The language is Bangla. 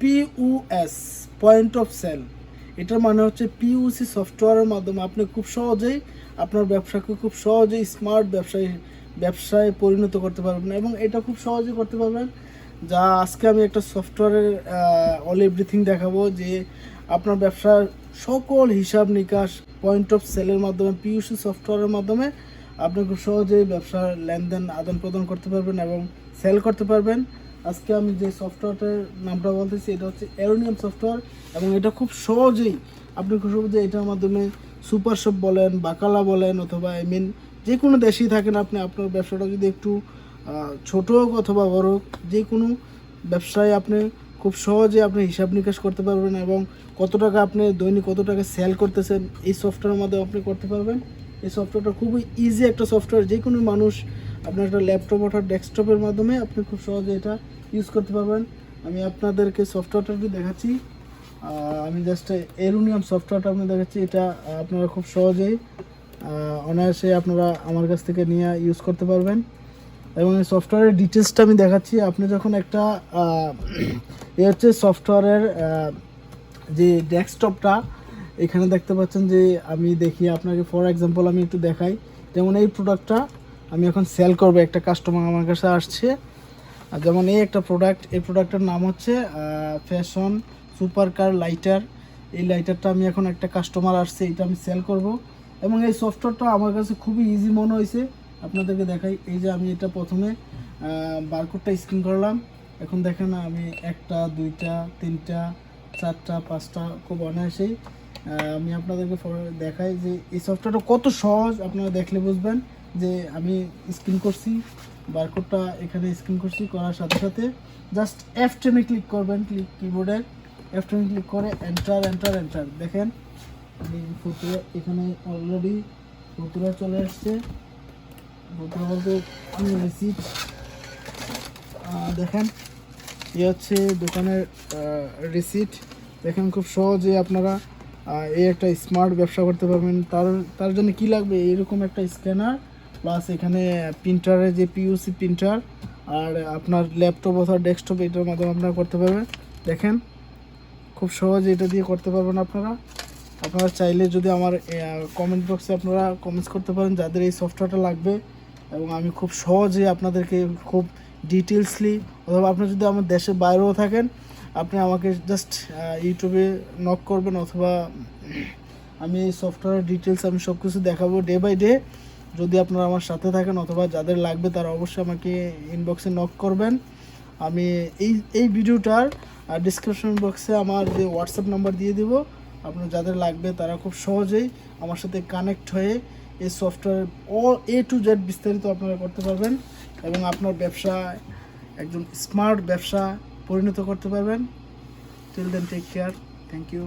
পিউএস পয়েন্ট অফ সেল এটার মানে হচ্ছে পিউসি সফটওয়্যারের মাধ্যমে। আপনি খুব সহজেই আপনার ব্যবসাকে খুব সহজেই স্মার্ট ব্যবসায়ী, ব্যবসায় পরিণত করতে পারবেন এবং এটা খুব সহজে করতে পারবেন। যা আজকে আমি একটা সফটওয়্যারের অল এভরিথিং দেখাবো যে আপনার ব্যবসার সকল হিসাব নিকাশ পয়েন্ট অফ সেলের মাধ্যমে পিউসি সফটওয়্যারের মাধ্যমে আপনি খুব সহজেই ব্যবসার লেনদেন আদান প্রদান করতে পারবেন এবং সেল করতে পারবেন। আজকে আমি যে সফটওয়্যারটার নামটা বলতেছি, এটা হচ্ছে অ্যারোনিয়াম সফটওয়্যার এবং এটা খুব সহজেই আপনি খুব সহজে এটার মাধ্যমে সুপার শপ বলেন বাকালা বলেন অথবা আই মিন যে কোনো দেশেই থাকেন আপনি, আপনার ব্যবসাটা যদি একটু ছোট হোক অথবা বড় হোক, যে কোনো ব্যবসায় আপনি খুব সহজে আপনি হিসাব নিকাশ করতে পারবেন এবং কত টাকা আপনি দৈনিক কত টাকা সেল করতেছেন, এই সফটওয়্যারের মাধ্যমে আপনি করতে পারবেন। এই সফটওয়্যারটা খুবই ইজি একটা সফটওয়্যার যে কোনো মানুষ আপনার একটা ল্যাপটপ অথবা ডেস্কটপের মাধ্যমে আপনি খুব সহজে এটা ইউজ করতে পারবেন। আমি আপনাদেরকে সফটওয়্যারটা দেখাচ্ছি। আমি জাস্ট এরুনিয়াম সফটওয়্যারটা আপনাদের দেখাচ্ছি। এটা আপনারা খুব সহজেই অনায়াসে আপনারা আমার কাছ থেকে নিয়ে ইউজ করতে পারবেন। এবং এই সফটওয়্যারের ডিটেলসটা আমি দেখাচ্ছি। আপনি যখন একটা এ হচ্ছে সফটওয়্যারের যে ডেস্কটপটা এখানে দেখতে পাচ্ছেন যে আমি দেখি, আপনাকে ফর এক্সাম্পল আমি একটু দেখাই। যেমন এই প্রোডাক্টটা আমি এখন সেল করব, একটা কাস্টমার আমার কাছে আসছে। যেমন এই একটা প্রোডাক্ট এই প্রোডাক্টের নাম হচ্ছে ফ্যাশন সুপার কার লাইটার এই লাইটারটা আমি এখন একটা কাস্টমার আসছে, এটা আমি সেল করব। এবং এই সফটওয়্যারটা আমার কাছে খুবই ইজি মনে হয়েছে। আপনাদেরকে দেখাই, এই যে আমি এটা প্রথমে বারকোডটা স্ক্রিন করলাম। এখন দেখেন আমি একটা, দুইটা, তিনটা, চারটা, পাঁচটা, খুব অনায়াসেই আমি আপনাদেরকে দেখাই যে এই সফটওয়্যারটা কত সহজ, আপনারা দেখলে বুঝবেন। যে আমি স্ক্রিন করছি বারকোডটা এখানে স্ক্রিন করছি, করার সাথে সাথে জাস্ট এফ টেনে ক্লিক করবেন ক্লিক কিবোর্ডে এফ টেনে ক্লিক করে এন্টার এন্টার এন্টার দেখেন, আমি ফুতুরা এখানে অলরেডি ফুতুরা চলে আসছে। ফুতুরা বলতে দেখেন, এ হচ্ছে দোকানের রিসিট দেখেন খুব সহজে আপনারা এই একটা স্মার্ট ব্যবসা করতে পারবেন। তার তার জন্য কি লাগবে? এরকম একটা স্ক্যানার প্লাস এখানে প্রিন্টারের যে পিইউসি প্রিন্টার আর আপনার ল্যাপটপ অথবা ডেস্কটপ এটার মাধ্যমে আপনারা করতে পারবেন। দেখেন, খুব সহজে এটা দিয়ে করতে পারবেন আপনারা। আপনারা চাইলে যদি আমার কমেন্ট বক্সে আপনারা কমেন্টস করতে পারেন যাদের এই সফটওয়্যারটা লাগবে এবং আমি খুব সহজে আপনাদেরকে খুব ডিটেলসলি অথবা আপনি যদি আমার দেশের বাইরেও থাকেন, আপনি আমাকে জাস্ট ইউটিউবে নক করবেন অথবা আমি এই সফটওয়্যারের ডিটেলস আমি সব কিছু দেখাবো ডে বাই ডে যদি আপনারা আমার সাথে থাকেন অথবা যাদের লাগবে তারা অবশ্যই আমাকে ইনবক্সে নক করবেন। আমি এই এই ভিডিওটার ডিসক্রিপশন বক্সে আমার যে হোয়াটসঅ্যাপ নাম্বার দিয়ে দিব। আপনার যাদের লাগবে তারা খুব সহজেই আমার সাথে কানেক্ট হয়ে এই software all A to Z বিস্তারিত আপনারা করতে পারবেন এবং আপনার ব্যবসা, একজন স্মার্ট ব্যবসা পরিণত করতে পারবেন। Till then take care thank you